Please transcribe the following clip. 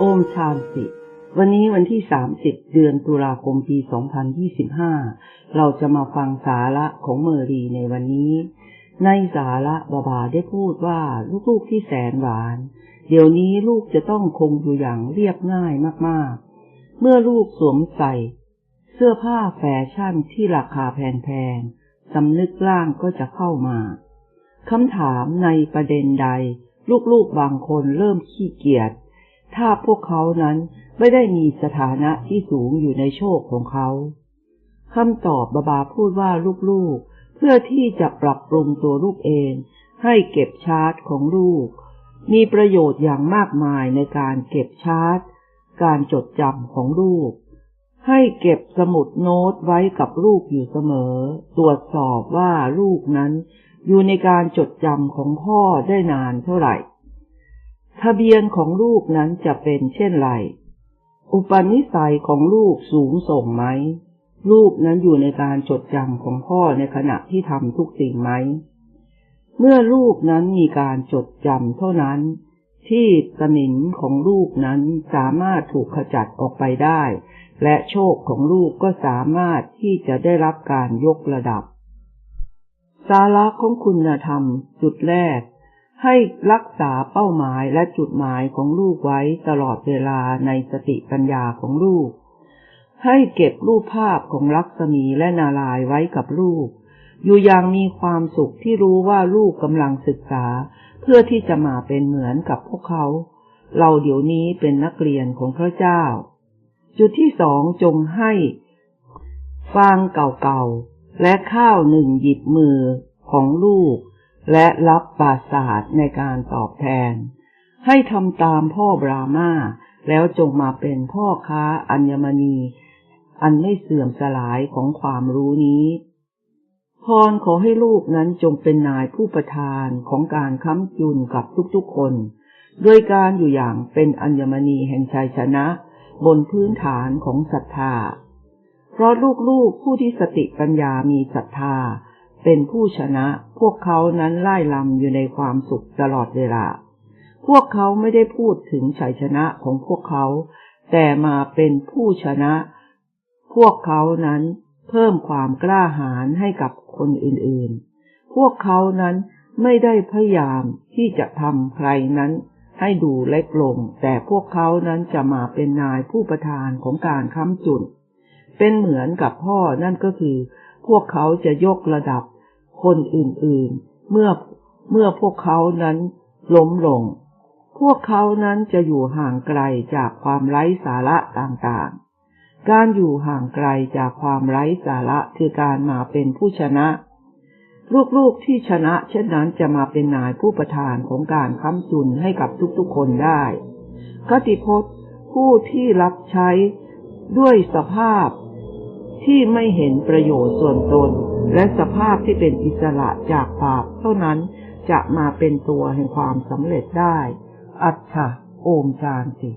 โอมชานสิ วันนี้วันที่ 30 เดือนตุลาคมปี 2025 เราจะมาฟังสาระของเมอรีในวันนี้ ในสาระบาบาได้พูดว่าลูกๆที่แสนหวาน เดี๋ยวนี้ลูกจะต้องคงอยู่อย่างเรียบง่ายมากๆ เมื่อลูกสวมใส่ เสื้อผ้าแฟชั่นที่ราคาแพงๆสำนึกล่างก็จะเข้ามาคำถามในประเด็นใด ลูกๆบางคนเริ่มขี้เกียจ ถ้าพวกเขานั้นไม่ได้มีสถานะที่สูงอยู่ในโชคของเขาคำตอบบาบาพูดว่าลูกๆ เพื่อที่จะปรับปรุงตัวลูกเอง ให้เก็บชาร์ตของลูก มีประโยชน์อย่างมากมายในการเก็บชาร์ตการจดจำของลูก ให้เก็บสมุดโน้ตไว้กับลูกอยู่เสมอ ตรวจสอบว่าลูกนั้น อยู่ในการจดจำของพ่อได้นานเท่าไหร่ ทะเบียนของลูกนั้นจะเป็นเช่นไร อุปนิสัยของลูกสูงส่งไหม ลูกนั้นอยู่ในการจดจำของพ่อในขณะที่ทำทุกสิ่งไหม เมื่อลูกนั้นมีการจดจำเท่านั้น ที่สนิมของลูกนั้นสามารถถูกขจัดออกไปได้ และโชคของลูกก็สามารถที่จะได้รับการยกระดับ สาระของคุณธรรมจุดแรก ให้รักษาเป้าหมายและจุดหมายของลูกไว้ตลอดเวลาในสติปัญญาของลูก ให้เก็บรูปภาพของลักษมีและนารายไว้กับลูก อยู่อย่างมีความสุขที่รู้ว่าลูกกำลังศึกษา เพื่อที่จะมาเป็นเหมือนกับพวกเขา เราเดี๋ยวนี้เป็นนักเรียนของพระเจ้า จุดที่สองจงให้ฟางเก่าๆและข้าวหนึ่งหยิบมือของลูก และรับปราศาสตร์ในการตอบแทน ให้ทำตามพ่อบรามาแล้วจงมาเป็นพ่อค้าอัญมณี อันไม่เสื่อมสลายของความรู้นี้พรขอให้ลูกนั้นจงเป็นนายผู้ประทานของการค้ำจุนกับทุกๆคนโดยการอยู่อย่างเป็นอัญมณีแห่งชัยชนะ บนพื้นฐานของศรัทธา เพราะลูกๆผู้ที่สติปัญญามีศรัทธา เป็นผู้ชนะ พวกเขานั้นไล่ลำอยู่ในความสุขตลอดเวลา พวกเขาไม่ได้พูดถึงชัยชนะของพวกเขา แต่มาเป็นผู้ชนะ พวกเขานั้นเพิ่มความกล้าหาญให้กับคนอื่นๆ พวกเขานั้นไม่ได้พยายามที่จะทำใครนั้นให้ดูเล็กลง แต่พวกเขานั้นจะมาเป็นนายผู้ประธานของการค้ำจุน เป็นเหมือนกับพ่อนั่นก็คือ พวกเขาจะยกระดับ คนอื่นๆ เมื่อเมื่อพวกเขานั้นล้มลง พวกเขานั้นจะอยู่ห่างไกลจากความไร้สาระต่างๆ การอยู่ห่างไกลจากความไร้สาระคือการมาเป็นผู้ชนะ ลูกๆที่ชนะเช่นนั้นจะมาเป็นนายผู้ประธานของการค้ำจุนให้กับทุกๆคนได้คติพจน์ผู้ที่รับใช้ด้วยสภาพที่ไม่เห็นประโยชน์ส่วนตน และสภาพที่เป็นอิสระจากบาปเท่านั้นจะมาเป็นตัวแห่งความสำเร็จได้ อัจฉะโอมจานติ